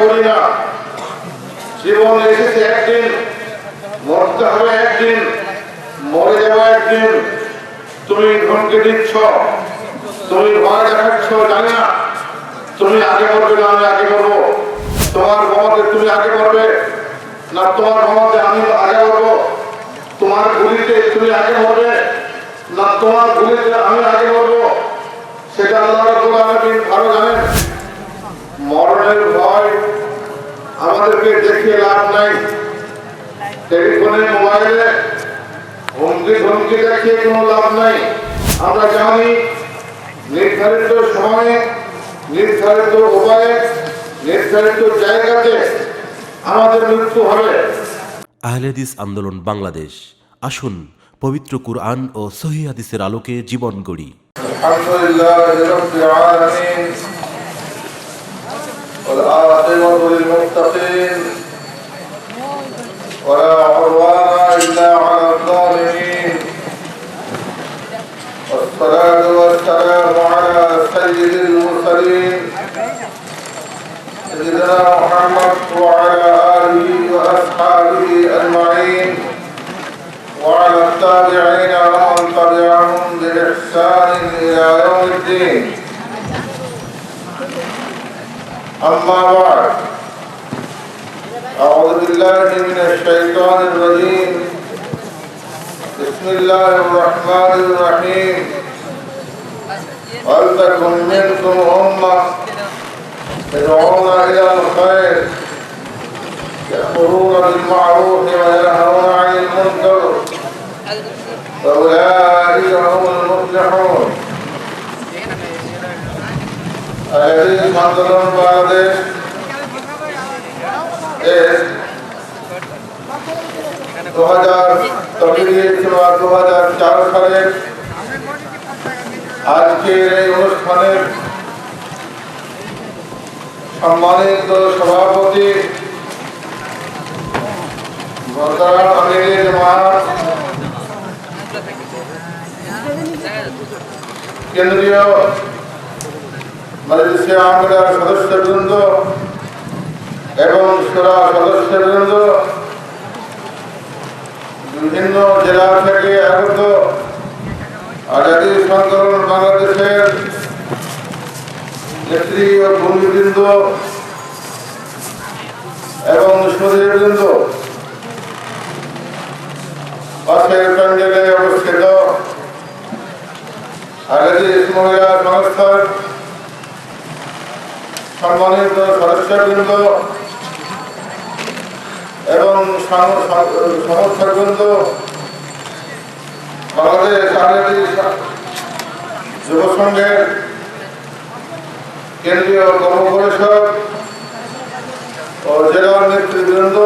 করি না জীবন এসেছে একদিন, মরতে হবে একদিন, মরে যাব একদিন। তুমি ধনকে দিচ্ছ, তুমি ভয় দেখাচ্ছ, জানি না। তুমি আগে করবে না আমি আগে মরবো। তোমার ক্ষমতে তুমি আগে করবে না তোমার ক্ষমতে আমি আগে করব তোমার গুলিতে তুমি আগে করবে না তোমার গুলিতে আমি আগে মরবো সেটা আল্লাহ রাব্বুল আলামিন ভালো জানেন মরণের ভয় লাভ নাই। টেলিফোনে মোবাইলে হুমকি ধমকি কোনো লাভ নাই। আমরা জানি নির্ধারিত সময়ে নির্ধারিত উপায়ে নির্ধারিত জায়গাতে আমাদের মৃত্যু হবে। আহলেদিস আন্দোলন বাংলাদেশ। আসুন পবিত্র কুরআন ও সহি হাদিসের আলোকে জীবন গড়ি। আলহামদুলিল্লাহ والعاقبة للمتقين. ولا عدوان إلا على الظالمين. والصلاة والسلام على سيد يأمرون بالمعروف وينهون عن المنكر فأولئك هم المفلحون আয়োজিত আন্দোলন বাংলাদেশ এর দু হাজার দু হাজার চার সালের আজকের এই অনুষ্ঠানের সম্মানিত সভাপতি মোহতারাম আমিরের জামাত কেন্দ্রীয় মজলিসে আমলার সদস্যবৃন্দ এবং সুরা সদস্যবৃন্দ বিভিন্ন জেলা থেকে আগত আজাদি সংকলন বাংলাদেশের নেত্রী ও ভূমিবৃন্দ এবং সুদীবৃন্দ পাশের প্যান্ডেলে অবস্থিত আগামী মহিলা সংস্থার সম্মানিত সদস্যবৃন্দ এবং সমর্থকবৃন্দ বাংলাদেশ আগামী যুব সংঘের কেন্দ্রীয় কর্মপরিষদ ও জেলার নেতৃবৃন্দ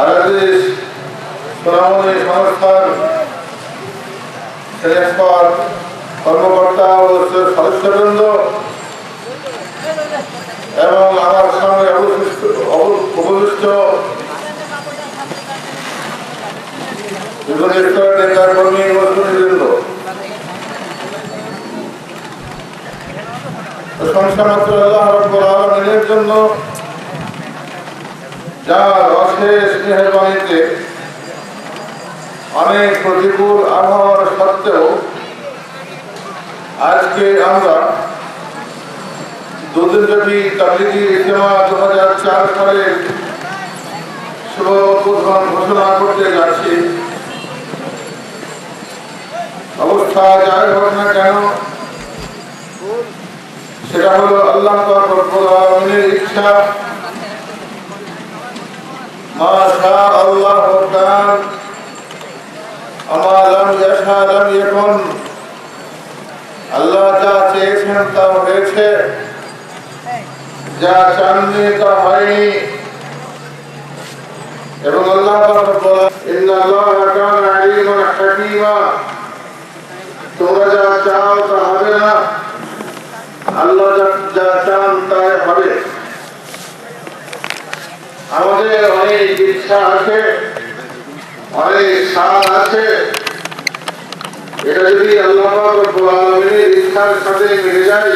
আগামী সোনামণি সংস্থার শ্রেষ্ঠর কর্মকর্তা ও সদস্যবৃন্দ এবং আমার সঙ্গে উপবিষ্ট নেতার কর্মী ও সুনীবৃন্দ মাত্র আল্লাহ রব্বুল আলামিনের জন্য। যার অশেষ মেহরবানিতে অনেক প্রতিকূল আবহাওয়ার সত্ত্বেও আজকে আমরা দুদিন ব্যাপী তাবলিগি ইজতেমা দু হাজার চার সালের শুভ ঘোষণা করতে যাচ্ছি। অবস্থা যাই হোক না কেন সেটা হলো আল্লাহ রব্বুল আলামিনের ইচ্ছা মা শা আল্লাহ কান আমা লাম ইয়াশা লাম ইয়াকুন আল্লাহ যা চেয়েছেন তা হয়েছে যা চাননি তা হয়নি এবং আল্লাহ ইন্নাল্লাহ কানা আলিমান হাকীমা তোমরা যা চাও তা হবে না আল্লাহ যা- যা চান তাই হবে আমাদের অনেক ইচ্ছা আছে, অনেক সার আছে। এটা যদি আল্লাহ আলামিনের ইচ্ছার সাথে মিলে যায়,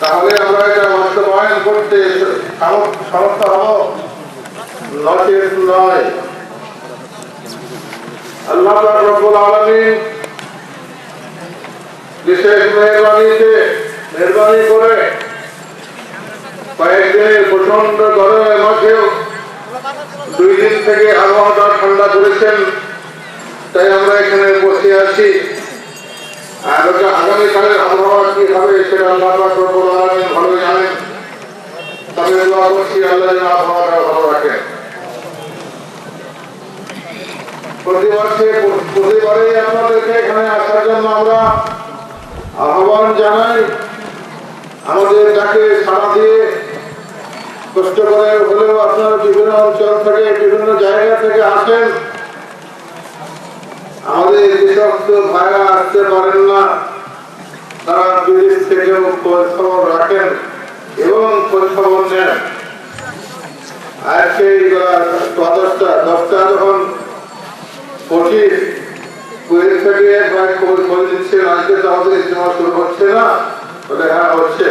তাহলে আমরা এটা বাস্তবায়ন করতে সাম- সমর্থ হব। নয়। আল্লাহ রব্বুল আলামিন বিশেষ করে প্রচণ্ড গরমের মধ্যেও দুই দিন থেকে আবহাওয়াটা ঠান্ডা করেছেন। তাই আমরা এখানে বসে আছি। আর আগামীকালের আবহাওয়া কি হবে সেটা আল্লাহ আলামিন ভালো জানেন। তবে করছি আল্লাহ আবহাওয়াটা ভালো রাখেন। প্রতি বছরে প্রতিবারে আপনাদেরকে এখানে আসার জন্য আমরা আহ্বান জানাই। আমাদের ডাকে সাড়া দিয়ে কষ্ট করে হলেও আপনারা বিভিন্ন অঞ্চল থেকে, বিভিন্ন জায়গা থেকে আসেন। আমাদের যে সমস্ত ভাইরা আসতে পারেন না। তারা বিদেশ থেকেও খোঁজ খবর রাখেন এবং খোঁজ খবর নেন আজকে এই দশটা দশটা যখন পঁচিশ কুয়েত থেকে একবার খবর খোঁজ দিচ্ছে আজকে তো আমাদের ইজতেমা শুরু হচ্ছে না বলে হ্যাঁ হচ্ছে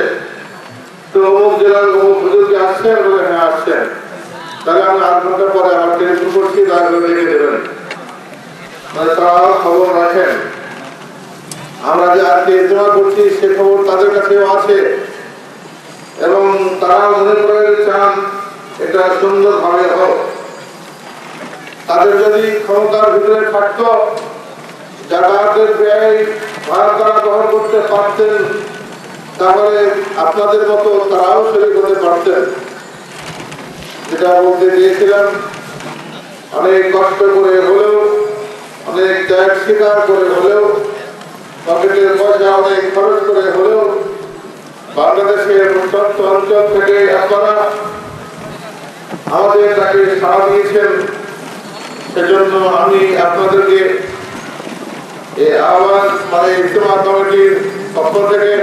তো অমুক জেলার অমুক হুজুরকে আসছেন বলে হ্যাঁ আসছেন তাহলে আমি আধ ঘণ্টা পরে আবার টেলিফোন করছি দয়া করে লিখে দেবেন মানে তারাও খবর রাখেন আমরা যে আজকে ইজতেমা করছি সে খবর তাদের কাছেও আছে এবং তারা মনে করে চান এটা সুন্দরভাবে হোক তাদের যদি ক্ষমতার ভিতরে থাকতো যাতায়াতের ব্যয় ভাড়া তারা গ্রহণ করতে পারতেন, তাহলে আপনাদের মতো তারাও শরীর হতে পারতেন। যেটা বলতে দিয়েছিলাম অনেক কষ্ট করে হলেও, অনেক ত্যাগ স্বীকার করে হলেও, পকেটের পয়সা অনেক খরচ করে হলেও, বাংলাদেশের প্রত্যন্ত অঞ্চল থেকে আপনারা আমাদের তাকে সাড়া দিয়েছেন। সেজন্য আমি আপনাদেরকে আহ্বান মানে কমিটির পক্ষ থেকে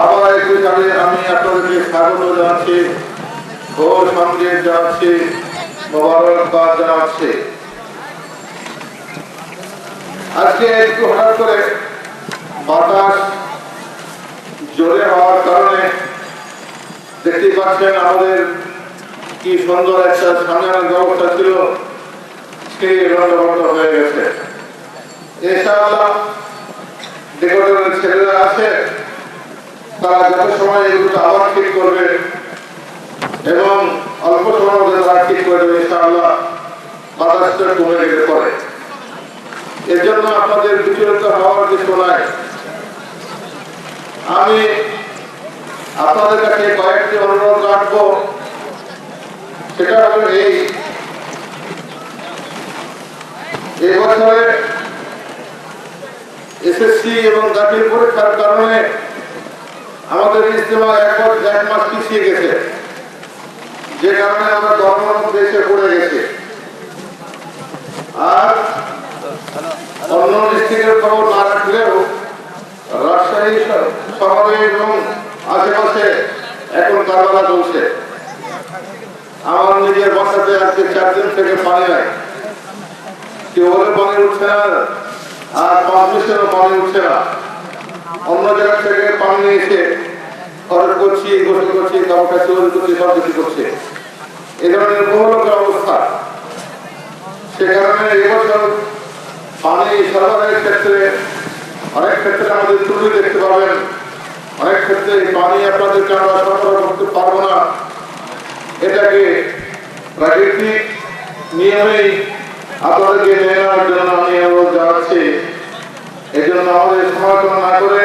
আবার একটু জানে আমি আপনাদেরকে স্বাগত জানাচ্ছি ও জানাচ্ছি, মোবারকবাদ জানাচ্ছি। আজকে একটু হঠাৎ করে বাতাস জোরে হওয়ার কারণে দেখতে পাচ্ছেন আমাদের কি সুন্দর একটা সামনের ব্যবস্থা ছিল। সেই রন্ডবন্ড হয়ে গেছে। ইনশাআল্লাহ নিকটের ছেলেরা আছে, তারা যত সময় এগুলো আবার ঠিক করবে এবং অল্প সময়ের মধ্যে তারা ঠিক করে দেবে, ইনশাআল্লাহ বাতাসটা কমে গেলে পরে। এর জন্য আপনাদের বিচলিত হওয়ার কিছু নাই। আমি আপনাদের কাছে কয়েকটি অনুরোধ রাখব। সেটা হলো এই এবছরে এসএসসি এবং দাখিল পরীক্ষার কারণে আমাদের ইজতেমা এক মাস পিছিয়ে গেছে। যে কারণে আমরা মধ্যে এসে পড়ে গেছে। আর অন্য ডিস্ট্রিক্টের খবর না রাখলেও রাজশাহী শহরে এবং আশেপাশে এখন কারবালা চলছে আমার নিজের বাসাতে আজকে চার দিন থেকে পানি নাই। কেউ পানি উঠছে না। আর মিশনেও পানি উঠছে না। অন্য জায়গা থেকে পানি এসে খরচ করছি, গোসল করছি কাপড় কাছে করছি, সব কিছু করছে। এ ধরনের বহু অবস্থা। সে কারণে এবছর পানি সরবরাহের ক্ষেত্রে অনেক ক্ষেত্রে আমাদের ত্রুটি দেখতে পাবেন। অনেক ক্ষেত্রে পানি আপনাদেরকে আমরা সরবরাহ করতে পারব না। এটাকে প্রাকৃতিক নিয়মেই আপনাদেরকে নিয়ে নেওয়ার জন্য আমি অনুরোধ জানাচ্ছি। এই জন্য আমাদের সমালোচনা না করে,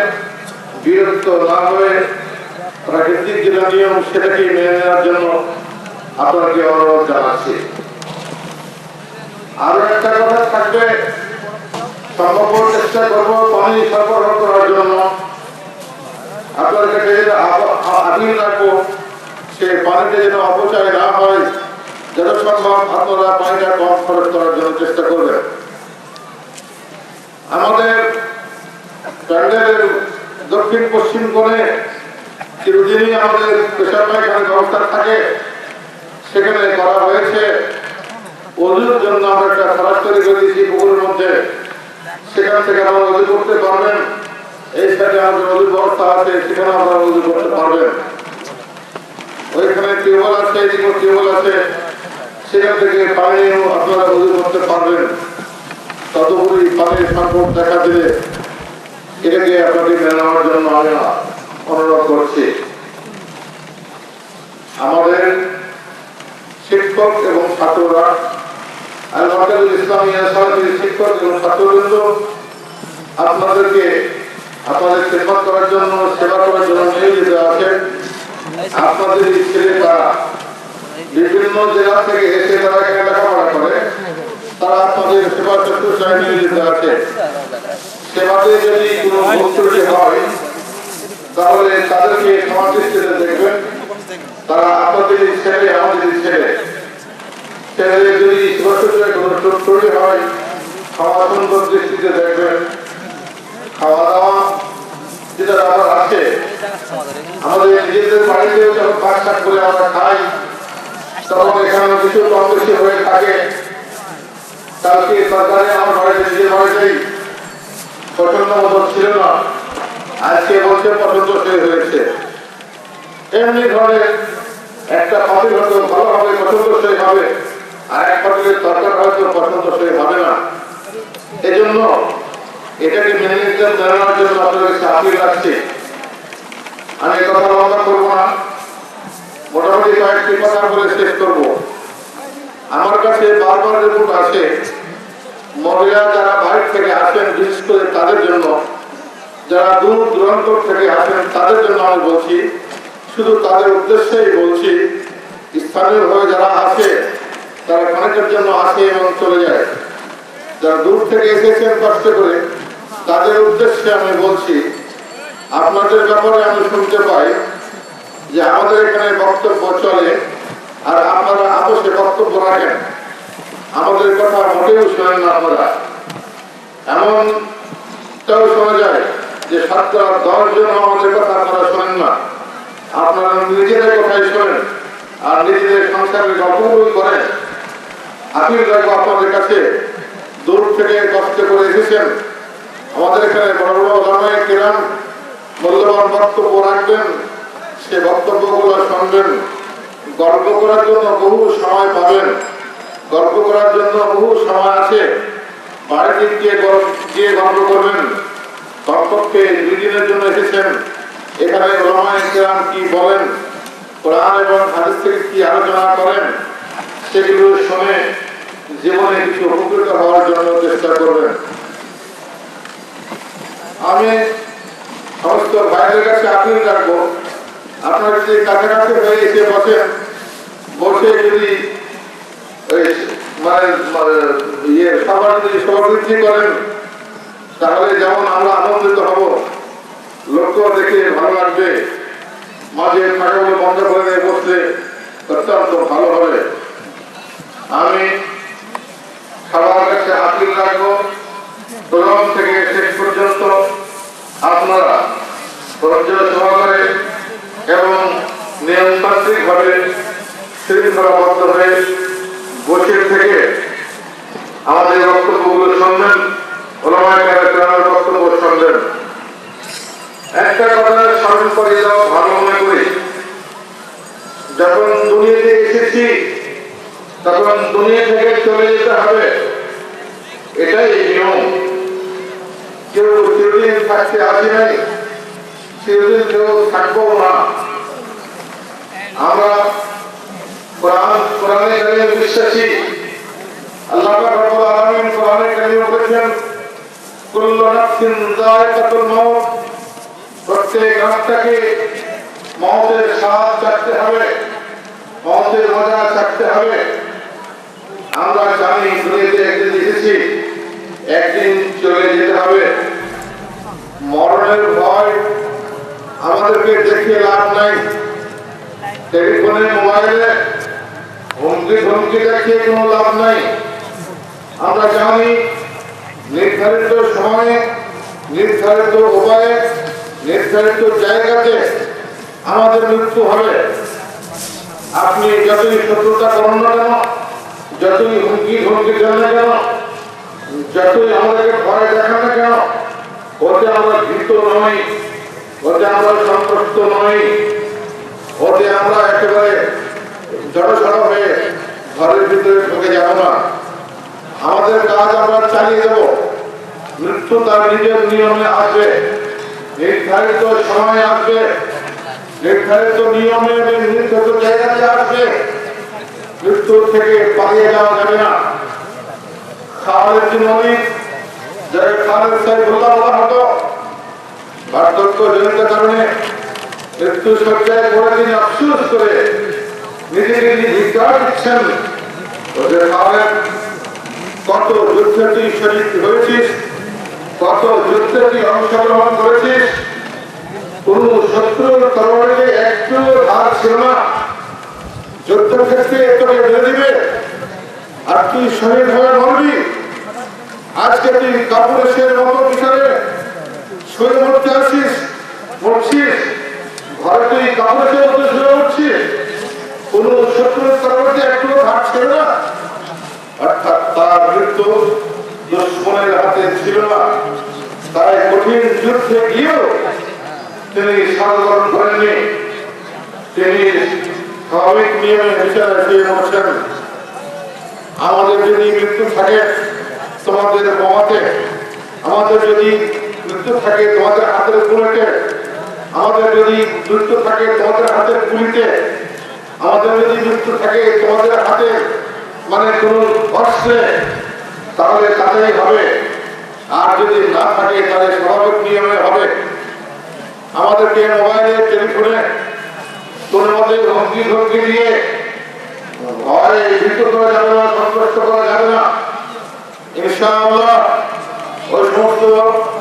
বিরক্ত না হয়ে প্রাকৃতিক যেটা নিয়ম, সেটাকে মেনে নেওয়ার জন্য আপনাকে অনুরোধ জানাচ্ছি। আরও একটা কথা থাকবে সম্ভব চেষ্টা করব পানি সরবরাহ করার জন্য। আপনাদের কাছে আপিল রাখব সে পানিটা যেন অপচয় না হয়। যত চেষ্টা করবেন। আমাদের করা হয়েছে। অজুর জন্য আমরা একটা তৈরি করে দিয়েছি পুকুরের মধ্যে। সেখান থেকে আমরা অজু করতে পারবেন। এই আমাদের ব্যবস্থা আছে, সেখানে আপনারা নদী করতে পারবেন। ওইখানে টিউবওয়েল আছে এদিকে টিউবওয়েল আছে। সেখান থেকে পানি আপনারা নদী করতে পারবেন। ততগুলি পানির সংকট দেখা দিলে এটাকে আপনাকে নেওয়ার জন্য আমি অনুরোধ করছি। আমাদের শিক্ষক এবং ছাত্ররা শিক্ষক এবং ছাত্রবৃন্দ, আপনাদেরকে আপনাদের সেবা করার জন্য, সেবা করার জন্য নিয়োজিত আপনাদের ছেলেরা বিভিন্ন জেলা থেকে এসে তারা এখানে লেখাপড়া করে। তারা আপনাদের সেবা নিয়োজিত আছে। সেবাতে যদি কোনো ভুল হয়, তাহলে তাদেরকে সমাজ দৃষ্টিতে দেখবেন। তারা আপনাদের ছেলে, আমাদের ছেলে। ছেলে যদি সেবা কোনো ত্রুটি হয় দৃষ্টিতে দেখবেন। খাওয়া দাওয়া যেটা ব্যাপার আছে, আমাদের নিজেদের বাড়িতেও যখন কাজ করে আমরা খাই তখন এখানে কিছু কম বেশি হয়ে থাকে। কালকে সরকারে আমার বাড়িতে নিজের বাড়িতেই পছন্দ মতো ছিল না। আজকে বলছে পছন্দ সেই হয়েছে। এমনি ধরনের একটা পার্টি হয়তো ভালো হবে পছন্দসই হবে। আর এক পার্টির সরকার হয়তো পছন্দসই হবে না। এজন্য এটাকে মেনে নিতে নেওয়ার জন্য আপনাদের আপিল রাখছি আমি কথা লম্বা করব কয়েকটি কথা বলে শেষ করব। আমার কাছে বারবার রিপোর্ট আছে মহিলা যারা বাইরে থেকে আসেন, বিশেষ করে তাদের জন্য, যারা দূর দূরান্ত থেকে আসেন, তাদের জন্য আমি বলছি, শুধু তাদের উদ্দেশ্যেই বলছি স্থানীয়ভাবে যারা আসে, তারা অনেকের জন্য আসে এবং চলে যায়। যারা দূর থেকে এসেছেন কষ্ট করে, তাদের উদ্দেশ্যে আমি বলছি, আপনাদের ব্যাপারে আমি শুনতে পাই যে আমাদের এখানে বক্তব্য চলে আর আপনারা আপোষে বক্তব্য রাখেন। আমাদের কথা মোটেও শোনেন না আপনারা। এমনটাও শোনা যায় যে সাতটা দশ জন আমাদের কথা আপনারা শোনেন না। আপনারা নিজেদের কথাই শোনেন আর নিজেদের সংসারের গল্পগুলোই করেন। আপিল রাখব আপনাদের কাছে। দূর থেকে কষ্ট করে এসেছেন। আমাদের এখানে বড় বড় ওলামায়ে কেরাম মূল্যবান বক্তব্য রাখবেন। সে বক্তব্যগুলো শুনবেন। গল্প করার জন্য বহু সময় পাবেন। গল্প করার জন্য বহু সময় আছে। বাড়িতে গিয়ে গিয়ে গল্প করবেন। কমপক্ষে দুই দিনের জন্য এসেছেন। এখানে কেরাম কি বলেন? কোরআন এবং হাদিস থেকে কি আলোচনা করেন? সেগুলো শুনে জীবনে কিছু উপকৃত হওয়ার জন্য চেষ্টা করবেন। আমি সমস্ত ভাইদের কাছে আপিল রাখব। আপনারা যদি কাছাকাছি হয়ে এসে বসেন বসে যদি মানে মানে ইয়ে সবার যদি সভাপতি করেন, তাহলে যেমন আমরা আনন্দিত হব, লক্ষ্য দেখে ভালো লাগবে। মাঝে থাকাগুলো বন্ধ করে দিয়ে বসলে অত্যন্ত ভালো হবে। আমি সবার কাছে আপিল রাখব। প্রথম থেকে শেষ পর্যন্ত আপনারা সহকারে এবং নিয়মতান্ত্রিক ভাবে শৃঙ্খলাবদ্ধ হয়ে বসে থেকে আমাদের বক্তব্যগুলো শুনবেন, ওলামায় গ্রামের বক্তব্য শুনবেন। একটা কথা স্মরণ দেওয়া ভালো মনে করি। যখন দুনিয়াতে এসেছি, তখন দুনিয়া থেকে চলে যেতে হবে। এটাই নিয়ম। কেউ চিরদিন থাকতে আসি নাই, চিরদিন কেউ থাকব না। আমরা বিশ্বাসী। আল্লাহ রব্বুল আলামিন কোরআনে মাউত। প্রত্যেক আত্মাকে মৌতের স্বাদ চাকতে হবে মৌতের মজা চাকতে হবে। আমরা জানি একদিন এসেছি একদিন চলে যেতে হবে। মরণের ভয় আমাদেরকে দেখিয়ে লাভ নাই। টেলিফোনে, মোবাইলে হুমকি ধমকি দেখিয়ে কোনো লাভ নাই। আমরা জানি নির্ধারিত সময়ে, নির্ধারিত উপায়ে, নির্ধারিত জায়গাতে আমাদের মৃত্যু হবে। আপনি যতই শত্রুতা করুন না কেন, যতই হুমকি ধমকি দেন না কেন, যতই আমাদেরকে ভয় দেখান না কেন, ওতে আমরা ভীত নই, ওতে আমরা সন্তুষ্ট নই। ওতে আমরা একেবারে জড়সড় হয়ে ঘরের ভিতরে ঢুকে যাব না। আমাদের কাজ আমরা চালিয়ে দেব। মৃত্যু তার নিজের নিয়মে আসবে। নির্ধারিত সময় আসবে। নির্ধারিত নিয়মে নির্ধারিত জায়গাতে আসবে। মৃত্যুর থেকে পালিয়ে যাওয়া যাবে না। বিন ওয়ালিদ যাকে খালেদ সাইফুল্লাহ বলা হতো বার্ধক্য জনিত কারণে মৃত্যু সজ্জায় পড়ে তিনি আফসোস করে ধিকার দিচ্ছেন ওদের কত তুই শহীদ হয়েছিস? কত যুদ্ধে তুই অংশগ্রহণ করেছিস? কোন শত্রুর তরবারিতে একটু ধার ছিল না। তোকে বেঁধে দিবে। আর তুই শহীদ হয়ে মরবি। আজকে তুই কাপুরেশের মতো বিচারে শুয়ে মরতে আসিস, মরছিস। স্বাভাবিক নিয়মে বিচারে আমাদের যদি মৃত্যু থাকে তোমাদের বোমাতে, আমাদের যদি মৃত্যু থাকে তোমাদের হাতের বুলেটে আমাদের যদি মৃত্যু থাকে তোমাদের হাতে গুলিতে আমাদের যদি মৃত্যু থাকে তোমাদের হাতে মানে কোন অস্ত্রে তাহলে তাতেই হবে। আর যদি না থাকে, তাহলে স্বাভাবিক নিয়মে হবে। আমাদেরকে মোবাইলে, টেলিফোনে, কোন মতে ধমকি ধমকি দিয়ে ভয় ভীত করা যাবে না সন্তুষ্ট করা যাবে না। ইনশাআল্লাহ, ওই সমস্ত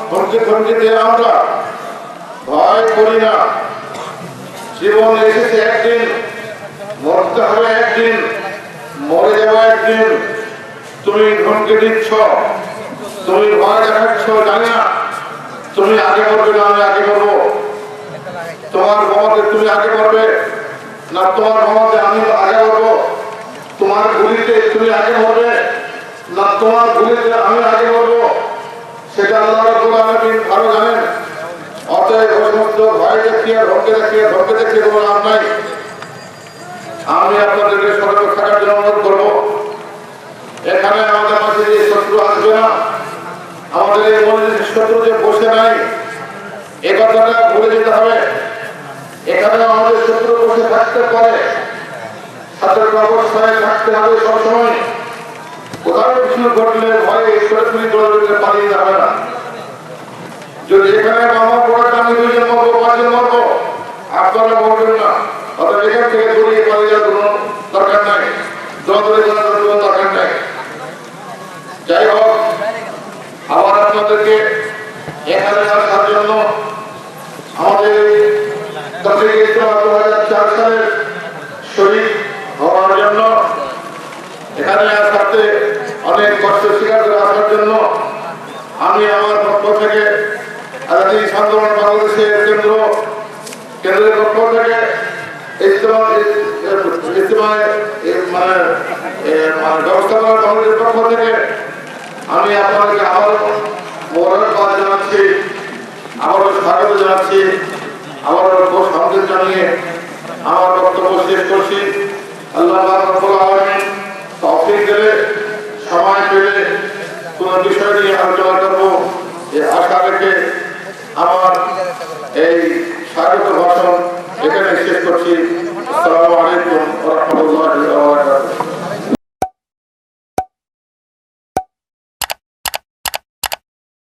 ধমকি ধমকি দিয়ে আমরা ভয় করি না। জীবন এসেছে একদিন, মরতে হবে একদিন, মরে যাব একদিন। তুমি ধমকি দিচ্ছ, তুমি ভয় দেখাচ্ছ, জানি না। তুমি আগে মরবে না আমি আগে মরবো। তোমার বোমাতে তুমি আগে মরবে, না তোমার বোমাতে আমি আগে মরবো। তোমার গুলিতে তুমি আগে মরবে, না তোমার গুলিতে আমি আগে মরবো। সেটা আল্লাহ ভালো সমস্ত ভয় দেখিয়ে ধমকে দেখিয়ে ধমকে দেখিয়ে কোনো লাভ নাই। আমি আপনাদেরকে সতর্ক থাকার জন্য অনুরোধ করব। এখানে আমাদের মাঝে যে শত্রু আসবে না, আমাদের এই মন্দিরের শত্রু যে বসে নাই, এ কথাটা ভুলে যেতে হবে। এখানে আমাদের শত্রু বসে থাকতে পারে। সতর্ক অবস্থায় থাকতে হবে সবসময়। কোথাও কিছু ঘটলে ভয়ে দৌড়ে পালিয়ে যাবে না। যদি এখানে মামা পড়ে, আমি দুজন মরবো, পাঁচজন মরবো, আপনারা মরবেন না। অর্থাৎ এখান থেকে দৌড়িয়ে পালিয়ে যাওয়ার কোনো দরকার নাই। যত যাওয়ার কোনো দরকার নাই। যাই হোক আবার আপনাদেরকে এখানে আসার জন্য আমাদের তফিক ইসলাম দু হাজার চার সালের শহীদ হওয়ার জন্য এখানে আসাতে অনেক কষ্ট স্বীকার করে আসার জন্য আমি আমার পক্ষ থেকে আন্দোলন বাংলাদেশের কেন্দ্র, কেন্দ্রের পক্ষ থেকে মানে মানে আমি আপনাদেরকে আমার বক্তব্য শেষ করছি। আল্লাহ তৌফিক সময় পেলে কোন বিষয় নিয়ে আলোচনা করব। আশা রেখে আমার এই স্বাগত ভাষণ এখানে শেষ করছি। আসসালামু আলাইকুম রহমতুল্লাহ